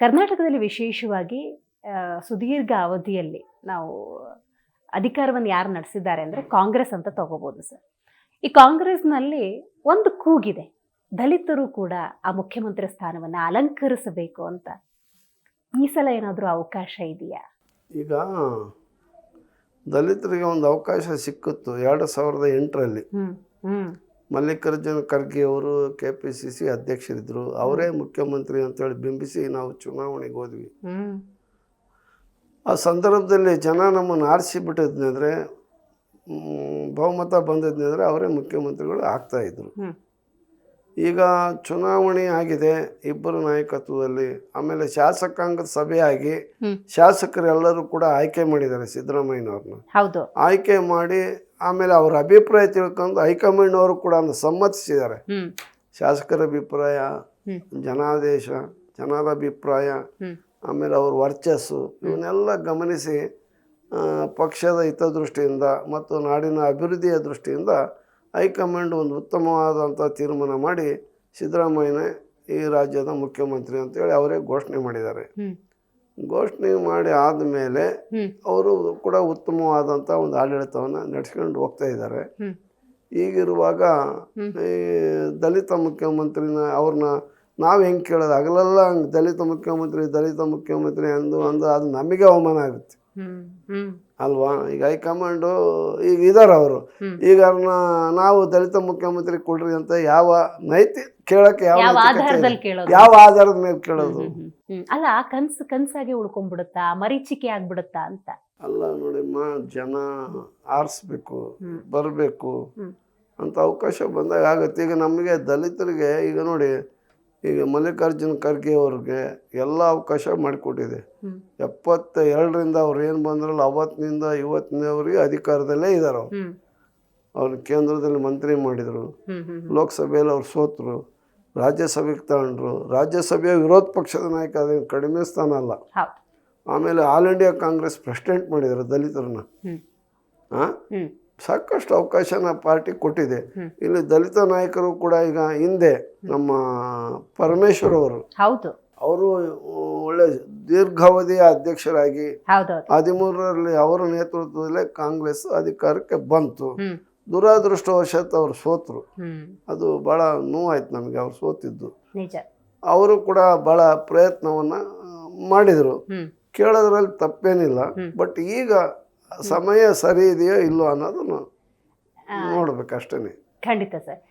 ಕರ್ನಾಟಕದಲ್ಲಿ ವಿಶೇಷವಾಗಿ ಸುದೀರ್ಘ ಅವಧಿಯಲ್ಲಿ ನಾವು ಅಧಿಕಾರವನ್ನು ಯಾರು ನಡೆಸಿದ್ದಾರೆ ಅಂದರೆ ಕಾಂಗ್ರೆಸ್ ಅಂತ ತಗೋಬೋದು ಸರ್. ಈ ಕಾಂಗ್ರೆಸ್ನಲ್ಲಿ ಒಂದು ಕೂಗಿದೆ. ದಲಿತರು ಕೂಡ ಆ ಮುಖ್ಯಮಂತ್ರಿ ಸ್ಥಾನವನ್ನು ಅಲಂಕರಿಸಬೇಕು ಅಂತ. ಈ ಸಲ ಏನಾದರೂ ಅವಕಾಶ ಇದೆಯಾ? ಈಗ ದಲಿತರಿಗೆ ಒಂದು ಅವಕಾಶ ಸಿಕ್ಕಿತ್ತು ಎರಡು ಸಾವಿರದ ಎಂಟರಲ್ಲಿ. ಮಲ್ಲಿಕಾರ್ಜುನ ಖರ್ಗೆ ಅವರು ಕೆ ಪಿ ಸಿ ಸಿ ಅಧ್ಯಕ್ಷರಿದ್ದರು ಅವರೇ ಮುಖ್ಯಮಂತ್ರಿ ಅಂತೇಳಿ ಬಿಂಬಿಸಿ ನಾವು ಚುನಾವಣೆಗೆ ಹೋದ್ವಿ. ಆ ಸಂದರ್ಭದಲ್ಲಿ ಜನ ನಮ್ಮನ್ನು ಆರಿಸಿ ಬಿಟ್ಟಿದ್ನಂದರೆ ಬಹುಮತ ಬಂದಿದ್ನಂದರೆ ಅವರೇ ಮುಖ್ಯಮಂತ್ರಿಗಳು ಆಗ್ತಾಯಿದ್ರು ಈಗ ಚುನಾವಣೆ ಆಗಿದೆ ಇಬ್ಬರು ನಾಯಕತ್ವದಲ್ಲಿ ಆಮೇಲೆ ಶಾಸಕಾಂಗದ ಸಭೆ ಆಗಿ ಶಾಸಕರೆಲ್ಲರೂ ಕೂಡ ಆಯ್ಕೆ ಮಾಡಿದ್ದಾರೆ ಸಿದ್ದರಾಮಯ್ಯನವ್ರನ್ನ. ಹೌದು. ಆಯ್ಕೆ ಮಾಡಿ ಆಮೇಲೆ ಅವ್ರ ಅಭಿಪ್ರಾಯ ತಿಳ್ಕೊಂಡು ಹೈಕಮಾಂಡ್ ಅವರು ಕೂಡ ಸಮ್ಮತಿಸಿದ್ದಾರೆ. ಶಾಸಕರ ಅಭಿಪ್ರಾಯ. ಜನಾದೇಶ ಜನರ ಅಭಿಪ್ರಾಯ ಆಮೇಲೆ ಅವ್ರ ವರ್ಚಸ್ಸು ಇವನ್ನೆಲ್ಲ ಗಮನಿಸಿ ಪಕ್ಷದ ಹಿತದೃಷ್ಟಿಯಿಂದ ಮತ್ತು ನಾಡಿನ ಅಭಿವೃದ್ಧಿಯ ದೃಷ್ಟಿಯಿಂದ ಹೈಕಮಾಂಡ್ ಒಂದು ಉತ್ತಮವಾದಂಥ ತೀರ್ಮಾನ ಮಾಡಿ ಸಿದ್ದರಾಮಯ್ಯನೇ ಈ ರಾಜ್ಯದ ಮುಖ್ಯಮಂತ್ರಿ ಅಂತೇಳಿ ಅವರೇ ಘೋಷಣೆ ಮಾಡಿದ್ದಾರೆ. ಘೋಷಣೆ ಮಾಡಿ ಆದಮೇಲೆ ಅವರು ಕೂಡ ಉತ್ತಮವಾದಂಥ ಒಂದು ಆಡಳಿತವನ್ನು ನಡೆಸ್ಕೊಂಡು ಹೋಗ್ತಾ ಇದ್ದಾರೆ. ಈಗಿರುವಾಗ ಈ ದಲಿತ ಮುಖ್ಯಮಂತ್ರಿನ ಅವ್ರನ್ನ ನಾವು ಹೆಂಗೆ ಕೇಳೋದು? ಹಗಲೆಲ್ಲ ಹಂಗೆ ದಲಿತ ಮುಖ್ಯಮಂತ್ರಿ ದಲಿತ ಮುಖ್ಯಮಂತ್ರಿ ಅಂದು ಅಂದು ಅದು ನಮಗೆ ಅವಮಾನ ಆಗುತ್ತೆ. ಅಲ್ವಾ? ಈಗ ಹೈಕಮಾಂಡು ಈಗ ಇದಾರ ಅವರು. ಈಗ ಅವ್ರನ್ನ ನಾವು ದಲಿತ ಮುಖ್ಯಮಂತ್ರಿ ಕೊಡ್ರಿ ಅಂತ ಯಾವ ನೈತಿ ಕೇಳಕ್ಕೆ ಯಾವ ಯಾವ ಆಧಾರದ ಮೇಲೆ ಕೇಳೋದು. ಅಲ್ಲ ಕನ್ಸು ಕನ್ಸಾಗಿ ಉಳ್ಕೊಂಡ್ಬಿಡುತ್ತಾ? ಮರೀಚಿಕೆ ಆಗ್ಬಿಡುತ್ತಾ ಅಂತ? ಅಲ್ಲ ನೋಡಿಮ್ಮ ಜನ ಆರಿಸ್ಬೇಕು. ಬರಬೇಕು ಅಂತ ಅವಕಾಶ ಬಂದಾಗ ಆಗುತ್ತೆ. ಈಗ ನಮಗೆ ದಲಿತರಿಗೆ ಈಗ ನೋಡಿ ಈಗ ಮಲ್ಲಿಕಾರ್ಜುನ ಖರ್ಗೆ ಅವ್ರಿಗೆ ಎಲ್ಲ ಅವಕಾಶ ಮಾಡಿಕೊಟ್ಟಿದೆ. ಎಪ್ಪತ್ತ ಎರಡರಿಂದ ಅವ್ರು ಏನು ಬಂದ್ರಲ್ಲ ಅವತ್ತಿನಿಂದ ಇವತ್ತಿನವರೆಗೆ ಅಧಿಕಾರದಲ್ಲೇ ಇದ್ದಾರೆ ಅವ್ರು. ಕೇಂದ್ರದಲ್ಲಿ ಮಂತ್ರಿ ಮಾಡಿದರು. ಲೋಕಸಭೆಯಲ್ಲಿ ಅವ್ರು ಸೋತರು. ರಾಜ್ಯಸಭೆಗೆ ತಗೊಂಡ್ರು ರಾಜ್ಯಸಭೆಯ ವಿರೋಧ ಪಕ್ಷದ ನಾಯಕ ಅದೇನು ಕಡಿಮೆ ಸ್ಥಾನ ಅಲ್ಲ. ಆಮೇಲೆ ಆಲ್ ಇಂಡಿಯಾ ಕಾಂಗ್ರೆಸ್ ಪ್ರೆಸಿಡೆಂಟ್ ಮಾಡಿದರು ದಲಿತರನ್ನ. ಹಾಂ ಸಾಕಷ್ಟು ಅವಕಾಶನ ಪಾರ್ಟಿ ಕೊಟ್ಟಿದೆ. ಇಲ್ಲಿ ದಲಿತ ನಾಯಕರು ಕೂಡ ಈಗ ಹಿಂದೆ ನಮ್ಮ ಪರಮೇಶ್ವರ್ ಅವರು ಹೌದು. ಅವರು ಒಳ್ಳೆ ದೀರ್ಘಾವಧಿಯ ಅಧ್ಯಕ್ಷರಾಗಿ ಹದಿಮೂರರಲ್ಲಿ ಅವರ ನೇತೃತ್ವದಲ್ಲೇ ಕಾಂಗ್ರೆಸ್ ಅಧಿಕಾರಕ್ಕೆ ಬಂತು. ದುರಾದೃಷ್ಟವಶಾತ್ ಅವರು ಸೋತರು. ಅದು ಬಹಳ ನೋವಾಯ್ತು ನಮಗೆ ಅವ್ರು ಸೋತಿದ್ದು. ಅವರು ಕೂಡ ಬಹಳ ಪ್ರಯತ್ನವನ್ನ ಮಾಡಿದರು. ಕೇಳೋದ್ರಲ್ಲಿ ತಪ್ಪೇನಿಲ್ಲ. ಬಟ್ ಈಗ ಸಮಯ ಸರಿ ಇದೆಯೋ ಇಲ್ಲೋ ಅನ್ನೋದನ್ನು ನೋಡ್ಬೇಕು ನೋಡ್ಬೇಕಷ್ಟೇ ಖಂಡಿತ ಸರ್.